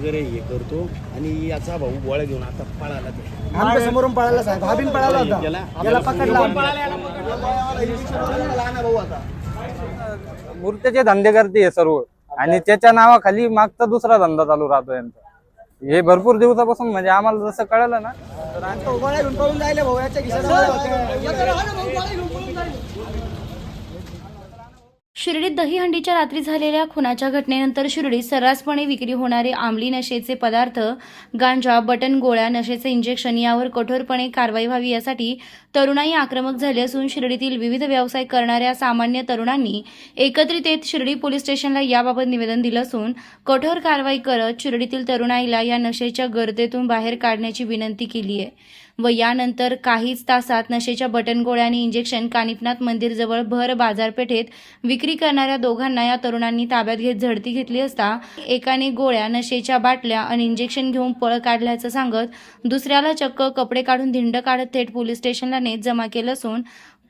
वगैरे हे करतो आणि याचा भाऊ गोळ्या घेऊन आता पळाला ते. आमच्या समोरून पळाला साहेब हा बिन पळाला होता. गेला. याला पकडला मूर्त्याचे धंदे करते हे सर्व. आणि त्याच्या नावाखाली मागचा दुसरा धंदा चालू राहतो यांचा. हे भरपूर दिवसापासून म्हणजे आम्हाला जसं कळलं ना. तर आम्ही गोळ्या घेऊन पळून जायला भाऊ याच्या शिर्डीत दहीहंडीच्या रात्री झालेल्या खुनाच्या घटनेनंतर शिर्डीत सर्रासपणे विक्री होणारे आमली नशेचे पदार्थ गांजा बटन गोळ्या नशेचे इंजेक्शन यावर कठोरपणे कारवाई व्हावी यासाठी तरुणाई आक्रमक झाली असून शिर्डीतील विविध व्यवसाय करणाऱ्या सामान्य तरुणांनी एकत्रित येत शिर्डी पोलीस स्टेशनला याबाबत निवेदन दिलं असून कठोर कारवाई करत शिर्डीतील तरुणाईला या नशेच्या गर्दीतून बाहेर काढण्याची विनंती केली आहे. व यानंतर काहीच तासात नशेच्या बटन गोळ्या आणि इंजेक्शन कानिपनाथ मंदिरजवळ भर बाजारपेठेत विक्री करणाऱ्या दोघांना या तरुणांनी ताब्यात घेत झडती घेतली असता एकाने गोळ्या नशेच्या बाटल्या आणि इंजेक्शन घेऊन पळ काढल्याचं सांगत दुसऱ्याला चक्क कपडे काढून धिंड काढत थेट पोलीस स्टेशनला नेत जमा केलं असून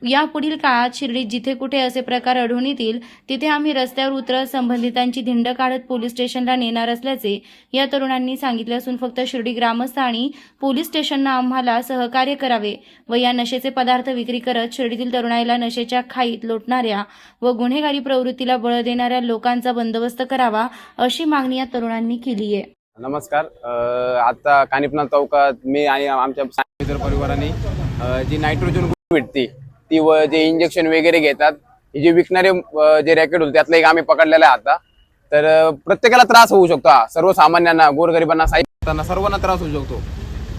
यापुढील काळात शिर्डीत जिथे कुठे असे प्रकार आढळून येतील तिथे आम्ही रस्त्यावर उतरत संबंधितांची धिंड काढत पोलीस स्टेशनला नेणार असल्याचे या तरुणांनी सांगितले असून फक्त शिर्डी ग्रामस्थ आणि पोलीस स्टेशनना आम्हाला सहकार्य करावे व या नशेचे पदार्थ विक्री करत शिर्डीतील तरुणाईला नशेच्या खाईत लोटणाऱ्या व गुन्हेगारी प्रवृत्तीला बळ देणाऱ्या लोकांचा बंदोबस्त करावा अशी मागणी या तरुणांनी केली आहे. नमस्कार. अ, आता कानिपनाथ चौकात मी आणि आमच्या मित्र परिवाराने अ, जी नायट्रोजन भेटते ती व जे इंजेक्शन वगैरे घेतात हे जे विकणारे जे रॅकेट होते त्यातलं एक आम्ही पकडलेलं आहे आता. तर प्रत्येकाला त्रास होऊ शकतो हा. सर्वसामान्यांना गोरगरिबांना साहित्यांना सर्वांना त्रास होऊ शकतो.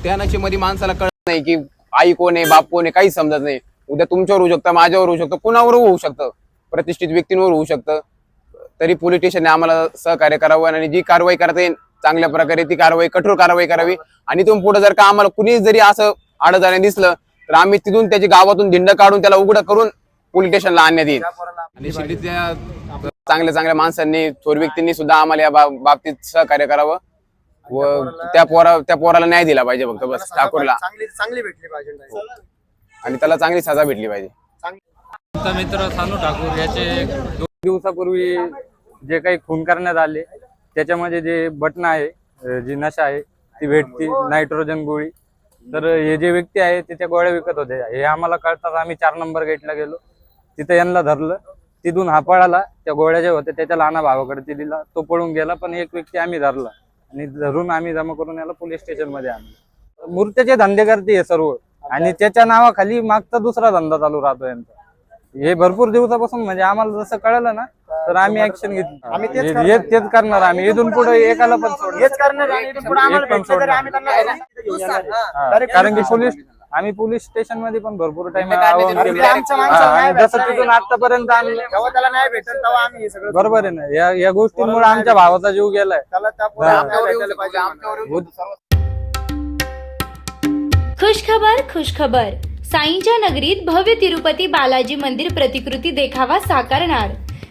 त्या नशेमध्ये माणसाला कळत नाही की आई कोण आहे बाप कोण आहे काहीच समजत नाही. उद्या तुमच्यावर होऊ शकतं माझ्यावर होऊ शकतं कुणावर होऊ शकतं. प्रतिष्ठित व्यक्तींवर होऊ शकतं. तरी पोलीस स्टेशनने आम्हाला सहकार्य करावं आणि जी कारवाई करता येईल चांगल्या प्रकारे ती कारवाई कठोर कारवाई करावी. आणि तुम्ही पुढे जर का आम्हाला कुणी जरी असं आडजाणे दिसलं तर आम्ही तिथून त्याची गावातून धिंड काढून त्याला उघड करून पोलीस स्टेशनला आणण्यात येईल. आणि शिर्डीतल्या चांगल्या चांगल्या माणसांनी थोर व्यक्तींनी सुद्धा आम्हाला या बाबतीत सहकार्य करावं व त्या पोरा त्या पोराला न्याय दिला पाहिजे फक्त बस ठाकूरला. चांगली चांगली भेटली पाहिजे आणि त्याला चांगली सजा भेटली पाहिजे. आमचा मित्र सानू ठाकूर याचे दोन दिवसापूर्वी जे काही खून करण्यात आले त्याच्यामध्ये जे बटणं आहे जी नशा आहे ती भेटती नायट्रोजन गोळी. तर हे जे व्यक्ती आहे तिथे गोळ्या विकत होते. हे आम्हाला कळताच आम्ही चार नंबर गेटला गेलो. तिथं यांना धरलं. तिथून हा पळाला. त्या गोळ्या ज्या होत्या त्याच्या लहाना भावाकडे ते दिला. तो पळून गेला पण एक व्यक्ती आम्ही धरला. आणि धरून आम्ही जमा करून याला पोलीस स्टेशनमध्ये आणलं. मूर्त्याचे धंदे करते हे सर्व. आणि त्याच्या नावाखाली मागचा दुसरा धंदा चालू राहतो यांचा. हे भरपूर दिवसापासून म्हणजे आम्हाला जसं कळलं ना तर आम्ही ऍक्शन घेतली. आम्ही तेच हे- करणार. तेच करणार आम्ही. इथून पुढे एकाला पण सोडणार. हेच करणार आणि इथून पुढे आम्हाला एक पण भेटलं तरी सोडणार. आम्ही त्यांना घेऊन जाणार. हा, Direct कारण की पोलीस आम्ही पोलीस स्टेशनमध्ये पण भरपूर टाइम आणि ते आमच्या माणसाला न्याय जसं तिथून. आतापर्यंत आणलं जेव्हा त्याला नाही भेटेल तेव्हा आम्ही हे सगळं बरोबर आहे ना. या या गोष्टींमुळे आमच्या भावाचा जीव गेलाय. त्याला त्या पोराला हा. न्याय भेटायला पाहिजे म्हणून. खुशखबर खुशखबर. साईंच्या नगरीत भव्य तिरुपती बालाजी मंदिर प्रतिकृती देखावा साकारणार.